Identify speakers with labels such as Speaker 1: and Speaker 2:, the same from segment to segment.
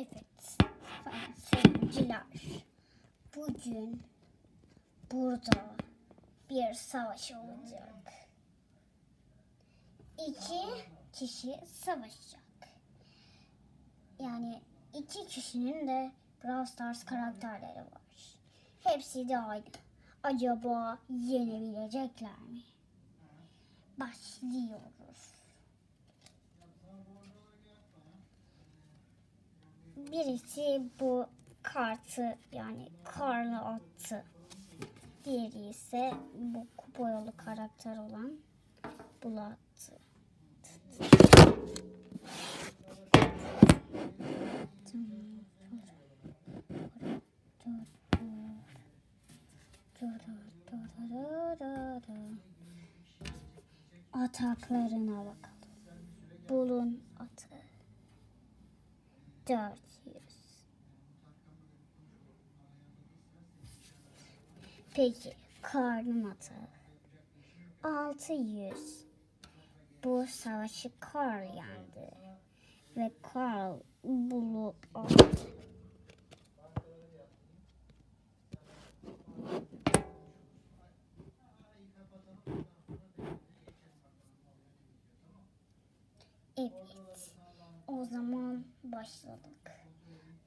Speaker 1: Evet, seyirciler. Bugün burada bir savaş olacak. İki kişi savaşacak. Yani iki kişinin de Brawl Stars karakterleri var. Hepsi de aynı. Acaba yenebilecekler mi? Başlıyoruz. Birisi bu kartı yani karlı attı. Diğeri ise bu boyalı karakter olan bunu attı. Ataklarına bakalım. Bulun atı. 400. Peki karnın atı. 600. Bu savaşı Karl yendi. Ve Karl bulu aldı. Evet. O zaman başladık.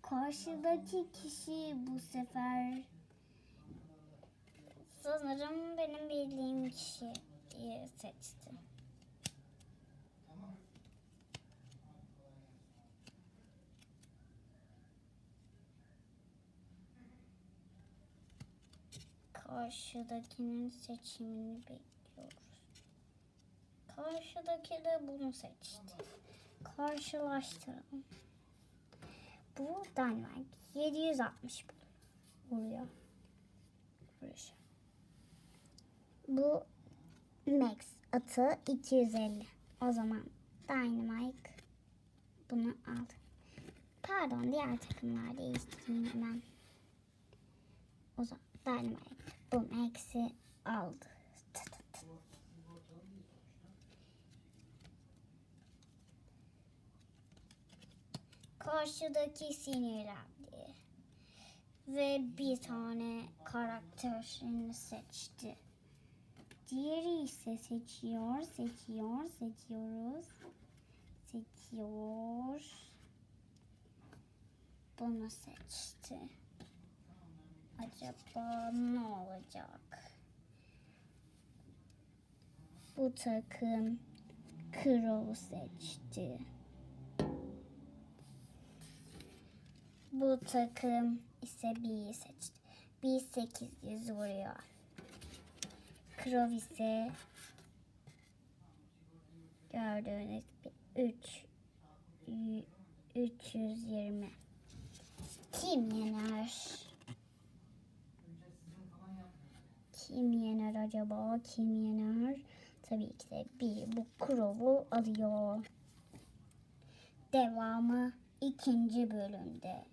Speaker 1: Karşıdaki kişi bu sefer sanırım benim bildiğim kişi diye seçti. Karşıdakinin seçimini bekliyoruz. Karşıdaki de bunu seçti. Karşılaştıralım. Bu Dynamite 760 vuruyor. Vuruşu. Bu Max atı 250. O zaman Dynamite bunu aldı. Pardon diğer takımlar değiştireyim hemen. O zaman Dynamite bu Max'i aldı. Karşıdaki sinirlendi. Ve bir tane karakterini seçti. Diğeri ise seçiyor, seçiyor, seçiyoruz. Seçiyor. Bunu seçti. Acaba ne olacak? Bu takım Crow'u seçti. Bu takım ise B'yi seçti. B 800 vuruyor. Crow ise gördüğünüz gibi 3 320. Kim yener? Kim yener acaba? Kim yener? Tabii ki de bir bu Crow'u alıyor. Devamı ikinci bölümde.